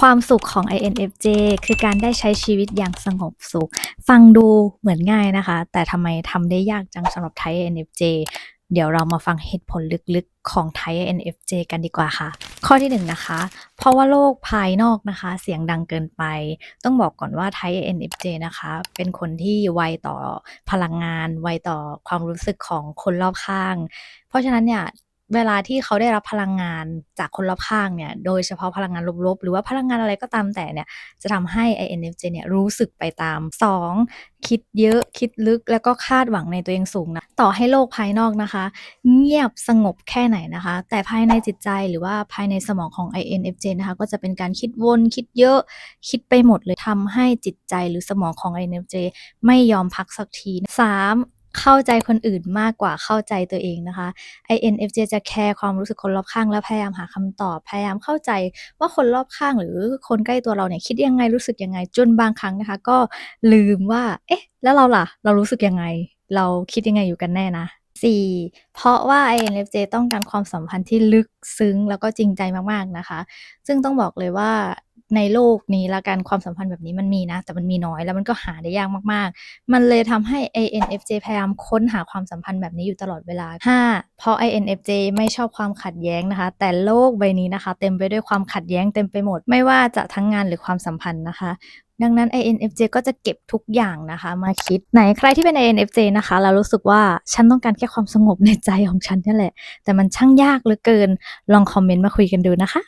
ความสุขของ INFJ คือการได้ใช้ชีวิตอย่างสงบสุข ฟังดูเหมือนง่ายนะคะ แต่ทำไมทำได้ยากจังสำหรับไทย INFJ เดี๋ยวเรามาฟังเหตุผลลึกๆของไทย INFJ กันดีกว่าค่ะ ข้อที่หนึ่งนะคะ เพราะว่าโลกภายนอกนะคะ เสียงดังเกินไป ต้องบอกก่อนว่าไทย INFJ นะคะ เป็นคนที่ไวต่อพลังงาน ไวต่อความรู้สึกของคนรอบข้าง เพราะฉะนั้นเนี่ย เวลาที่เขาได้รับพลังงานจากคนรอบข้างเนี่ย โดยเฉพาะพลังงานลบๆ หรือว่าพลังงานอะไรก็ตามแต่เนี่ย จะทำให้ INFJ เนี่ยรู้สึกไปตาม 2. คิดเยอะ คิดลึก แล้วก็คาดหวังในตัวเองสูงนะ ต่อให้โลกภายนอกนะคะ เงียบสงบแค่ไหนนะคะ แต่ภายในจิตใจหรือว่าภายในสมองของ INFJ นะคะ ก็จะเป็นการคิดวน คิดเยอะ คิดไปหมดเลยทำให้จิตใจหรือสมองของ INFJ ไม่ยอมพักสักที 3. เข้าใจคนอื่นมากกว่าเข้าใจตัวเองนะคะ INFJ จะแคร์ความรู้สึกคนรอบข้างและพยายามหาคำตอบ พยายามเข้าใจว่าคนรอบข้างหรือคนใกล้ตัวเราเนี่ยคิดยังไงรู้สึกยังไงจนบางครั้งนะคะ ก็ลืมว่า เอ๊ะ แล้วเราล่ะ เรารู้สึกยังไง เราคิดยังไงอยู่กันแน่นะ 4. เพราะว่า INFJ ต้องการความสัมพันธ์ที่ลึกซึ้งแล้วก็จริงใจมากๆนะคะ ซึ่งต้องบอกเลยว่า ในโลกนี้แล้วกันความสัมพันธ์แบบนี้มันมีนะ แต่มันมีน้อยแล้วมันก็หาได้ยากมากๆ มันเลยทำให้ INFJ พยายามค้นหาความสัมพันธ์แบบนี้อยู่ตลอดเวลา 5. เพราะ INFJ ไม่ชอบความขัดแย้งนะคะ แต่โลกใบนี้นะคะ เต็มไปด้วยความขัดแย้งเต็มไปหมด ไม่ว่าจะทั้งงานหรือความสัมพันธ์นะคะดังนั้น INFJ ก็จะเก็บทุกอย่างนะคะมาคิดไหนใครที่เป็น INFJ นะคะแล้วรู้สึกว่าฉันต้องการแค่ความสงบในใจของฉันนี่แหละ แต่มันช่างยากเหลือเกิน ลองคอมเมนต์มาคุยกันดูนะคะ